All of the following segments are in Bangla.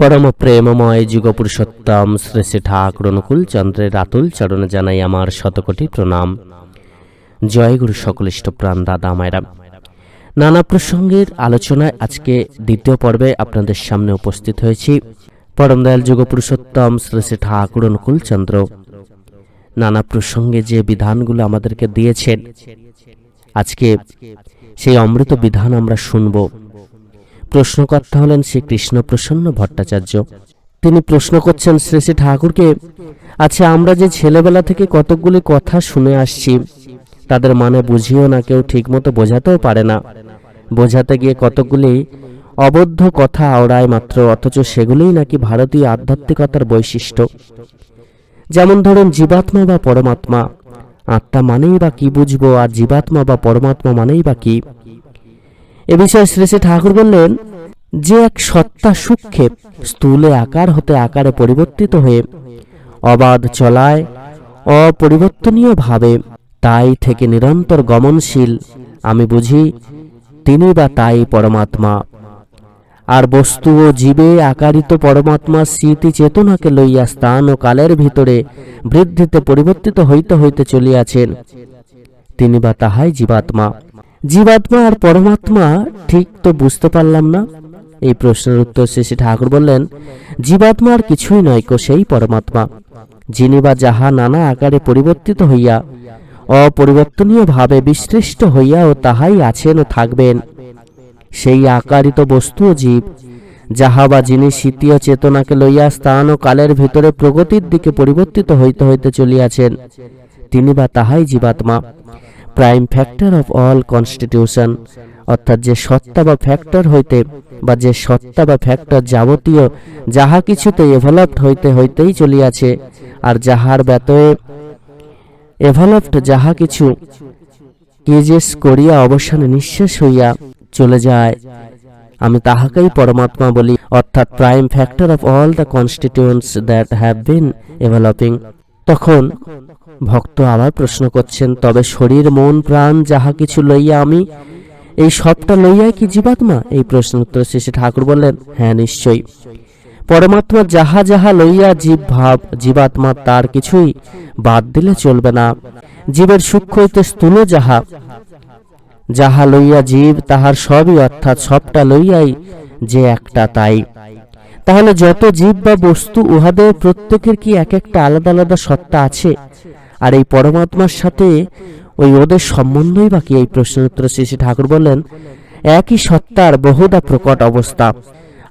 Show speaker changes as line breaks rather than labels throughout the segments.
পরম প্রেমময় যুগপুরুষোত্তম শ্রী শ্রী ঠাকুর অনুকূল চন্দ্রের আতুল চরণে জানাই আমার শতকোটি প্রণাম। জয় গুরু সকলিষ্ঠ প্রাণ দাদা মায়েরা। নানা প্রসঙ্গের আলোচনায় আজকে দ্বিতীয় পর্বে আপনাদের সামনে উপস্থিত হয়েছি পরম দয়াল যুগপুরুষোত্তম শ্রী শ্রী ঠাকুর অনুকূল চন্দ্র। নানা প্রসঙ্গে যে বিধানগুলো আমাদেরকে দিয়েছেন, আজকে সেই অমৃত বিধান আমরা শুনব। প্রশ্নকর্তা হলেন শ্রী কৃষ্ণ প্রসন্ন ভট্টাচার্য। তিনি প্রশ্ন করছেন, শ্রী শ্রী ঠাকুরকে আচ্ছা আমরা যে ছেলেবেলা থেকে কতকগুলি কথা শুনে আসছি, তাদের মানে বুঝিও না, কেউ ঠিকমতো বোঝাতেও পারে না। বোঝাতে গিয়ে কতকগুলি অবদ্ধ কথা আওড়ায় মাত্র, অথচ সেগুলোই নাকি ভারতীয় আধ্যাত্মিকতার বৈশিষ্ট্য। যেমন ধরুন, জীবাত্মা বা পরমাত্মা, আত্মা মানেই বা কি বুঝব, আর জীবাত্মা বা পরমাত্মা মানেই বা কি? এ বিষয়ে শ্রী শ্রী ঠাকুর বললেন, যে এক সত্তা সুক্ষেপ স্থূলে আকার হতে আকারে পরিবর্তিত হয়ে অবাধ চলায় অপরিবর্তনীয় ভাবে, তাই থেকে নিরন্তর গমনশীল, আমি বুঝি তিনি বা তাই পরমাত্মা। আর বস্তু ও জীবে আকারিত পরমাত্মা স্মৃতি চেতনাকে লইয়া স্থান ও কালের ভিতরে বৃদ্ধিতে পরিবর্তিত হইতে হইতে চলিয়াছেন। তিনি বা তাহাই জীবাত্মা। জীবাত্মা আর পরমাত্মা ঠিক তো বুঝতে পারলাম না। এই প্রশ্নের উত্তর শেষে ঠাকুর বললেন, জীবাত্মা আর কিছুই নয় কো সেই পরমাত্মা। যিনি বা যাহা নানা আকারে পরিবর্তিত হইয়া, অপরিবর্তনীয় ভাবে বিশ্লিষ্ট হইয়া ও তাহাই আছেন ও থাকবেন। সেই আকারিত বস্তু জীব, যাহা বা যিনি শীতীয় চেতনাকে লইয়া স্থান ও কালের ভিতরে প্রগতির দিকে পরিবর্তিত হইতে হইতে চলিয়াছেন, তিনি বা তাহাই জীবাত্মা। Prime factor of all constitution অর্থাৎ যে সত্তা বা ফ্যাক্টর হইতে বা যে সত্তা বা ফ্যাক্টর যাবতীয় যাহা কিছুতে এভলভড হইতে হইতেই চলিয়াছে, আর যাহার ব্যতয়ে এভলভড যাহা কিছু কেজেস করিয়া অবসানে নিঃশেষ হইয়া চলে যায়। আমি তাহাকেই পরমাত্মা বলি, অর্থাৎ prime factor of all the constituents that have been developing তখন ভক্ত আবার প্রশ্ন করছেন, তবে শরীর, মন, প্রাণ যাহা কিছু লইয়া আমি, এই সবটা লইয়াই কি জীবাত্মা? এই প্রশ্ন উত্তর শেষে ঠাকুর বললেন হ্যাঁ নিশ্চয়ই। পরমাত্মা যাহা যাহা লইয়া জীব ভাব, জীবাত্মা তার কিছুই বাদ দিলে চলবে না। জীবের সূক্ষ্ম হইতে স্থূল যাহা যাহা লইয়া জীব, তাহার সবই অর্থাৎ সবটা লইয়াই যে একটা তাই। তাহলে যত জীব বা বস্তু, উহাদের প্রত্যেকের কি এক একটা আলাদা আলাদা সত্তা আছে? আর এই পরমাত্মার সাথে ওই ওদের সম্বন্ধই বাকি এই প্রশ্নের উত্তরে শ্রী শ্রী ঠাকুর বললেন, একই সত্তার বহুদা প্রকট অবস্থা।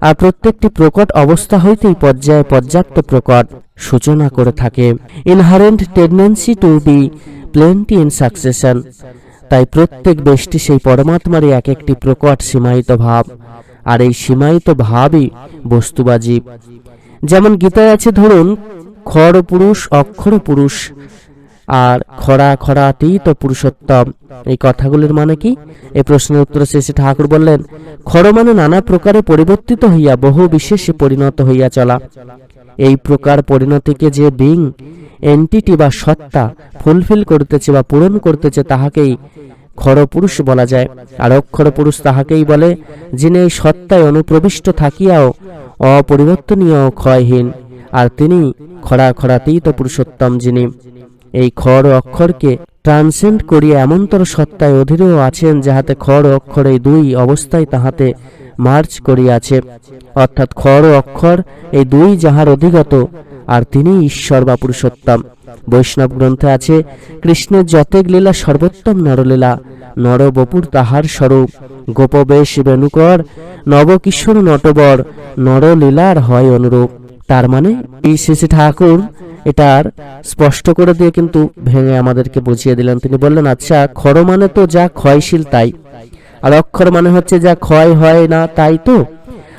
আর প্রত্যেকটি প্রকট অবস্থা হইতেই পর্যায়ে পর্যাপ্ত প্রকট সূচনা করে থাকে। Inherent tendency to be plenty in succession তাই প্রত্যেক ব্যষ্টি সেই পরমাত্মারই এক একটি প্রকট সীমায়িত ভাব। আর এই সীমায়িত ভাবই বস্তু বা জীব যেমন গীতায় আছে, ধরুন খর পুরুষ, অক্ষর পুরুষ, আর খরা খরাতীত পুরুষোত্তম। এই কথাগুলির মানে কি? এই প্রশ্নের উত্তর শেষে ঠাকুর বললেন খর মানে নানা প্রকারে পরিবর্তিত হইয়া বহু বিশেষে পরিণত হইয়া চলা। এই প্রকার পরিণতিকে যে বিং এন্টিটি বা সত্তা ফুলফিল করতেছে বা পূরণ করতেছে, তাহাকেই খরপুরুষ বলা যায়। আর অক্ষর পুরুষ তাহাকেই বলে, যিনি এই সত্তায় অনুপ্রবিষ্ট থাকিয়াও অপরিবর্তনীয় ক্ষয়হীন, আর তিনি খরা খরাতীত পুরুষোত্তম যিনি। এই খড় অক্ষরকে ট্রান্সেন্ড করিয়া এমনতর সত্তায় অধীরেও আছেন, যাহাতে খড় অক্ষর এই দুই অবস্থায় তাহাতে মার্চ করিয়াছে। অর্থাৎ খড় অক্ষর এই দুই যাহার অধিগত, আর তিনি ঈশ্বর বা পুরুষোত্তম। বৈষ্ণব গ্রন্থে আছে, কৃষ্ণের যতেক লীলা সর্বোত্তম নরলীলা, নরবপুর তাহার স্বরূপ। গোপবেশ বেণুকর নবকিশোর নটবর, নরলীলার হয় অনুরূপ। তার মানে এই শ্রী ঠাকুর এটার স্পষ্ট করে দিয়ে কিন্তু ভেঙে আমাদেরকে বুঝিয়ে দিলেন। তিনি বললেন আচ্ছা খর মানে তো যা ক্ষয়শীল তাই। আর অক্ষর মানে হচ্ছে যা ক্ষয় হয় না তাই তো?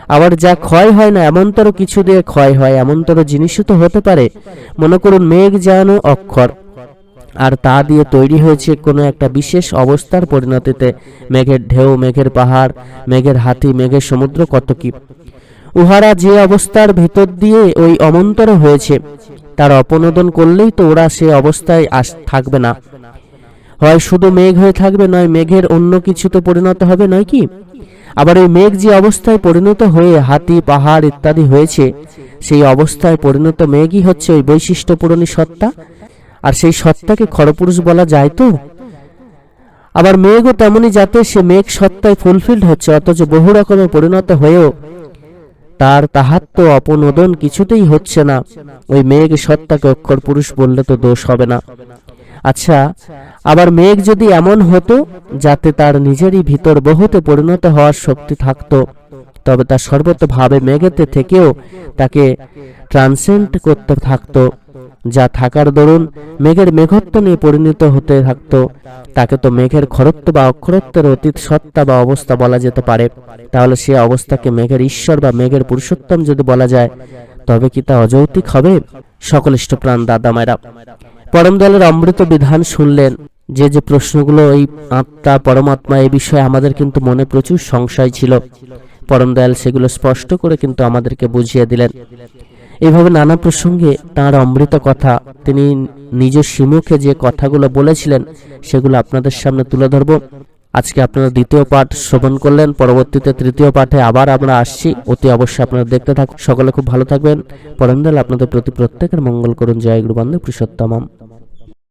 আবার যা ক্ষয় হয় না, এমনতর কিছু দিয়ে ক্ষয় হয়, এমনতর জিনিসও তো হতে পারে। মনে করুন, মেঘ যেন অক্ষর। আর তা দিয়ে তৈরি হয়েছে কোনো একটা বিশেষ অবস্থার পরিণতিতে। মেঘের ঢেউ, মেঘের পাহাড়, মেঘের হাতি, মেঘের সমুদ্র কত কি। উহারা যে অবস্থার ভেতর দিয়ে ওই অমন্তর হয়েছে, তার অপনোদন করলেই তো ওরা সে অবস্থায় আস, থাকবে না। হয় শুধু মেঘ হয়ে থাকবে, নয় মেঘের অন্য কিছুতে পরিণত হবে, নয় কি? আবার এই মেঘ যে অবস্থায় পরিণত হয়ে হাতি, পাহাড় ইত্যাদি হয়েছে, সেই অবস্থায় পরিণত মেঘই হচ্ছে ওই বৈশিষ্ট্যপূরণী সত্তা। আর সেই সত্তাকে খরপুরুষ বলা যায় তো? আবার মেঘও তেমনই যাতে সে মেঘ সত্তায় ফুলফিলড হচ্ছে, অথচ বহু রকমের পরিণত হয়েও তার তাহার তো অপনোদন কিছুতেই হচ্ছে না। ওই মেঘ সত্তাকে অক্ষর পুরুষ বললে তো দোষ হবে না। আচ্ছা আবার মেঘ যদি এমন হতো, যাতে তার নিজেরই ভিতর বহুতে পরিণত হওয়ার শক্তি থাকতো, তবে তার সর্বতভাবে মেঘেতে থেকেও তাকে ট্রান্সেন্ট করতে থাকতো, যা থাকার দরুন মেঘের মেঘত্ব নিয়ে পরিণত হতে থাকতো। তাকে তো মেঘের খরত্ব বা অক্ষরত্বের অতীত সত্তা বা অবস্থা বলা যেতে পারে। তাহলে সে অবস্থাকে মেঘের ঈশ্বর বা মেঘের পুরুষোত্তম যদি বলা যায়, তবে কি তা অযৌতিক হবে? সকল ইষ্টপ্রাণ দাদা মায়েরা পরম দলের অমৃত বিধান শুনলেন। যে যে প্রশ্নগুলো এই আত্মা, পরমাত্মা এই বিষয়ে আমাদের কিন্তু মনে প্রচুর সংশয় ছিল। পরম দয়াল সেগুলো স্পষ্ট করে কিন্তু আমাদেরকে বুঝিয়ে দিলেন। এইভাবে নানা প্রসঙ্গে তার অমৃত কথা, তিনি নিজ শিমুখে যে কথাগুলো বলেছিলেন, সেগুলো আপনাদের সামনে তুলে ধরব। আজকে আপনারা দ্বিতীয় পাঠ শ্রবণ করলেন, পরবর্তীতে তৃতীয় পাঠে আবার আমরা আসছি। অতি অবশ্যই আপনারা দেখতে থাকুন। সকলে খুব ভালো থাকবেন। পরমদাল আপনাদের প্রতি প্রত্যেকের মঙ্গল করুন। জয় গুরু বন্দে পুরুষোত্তমম।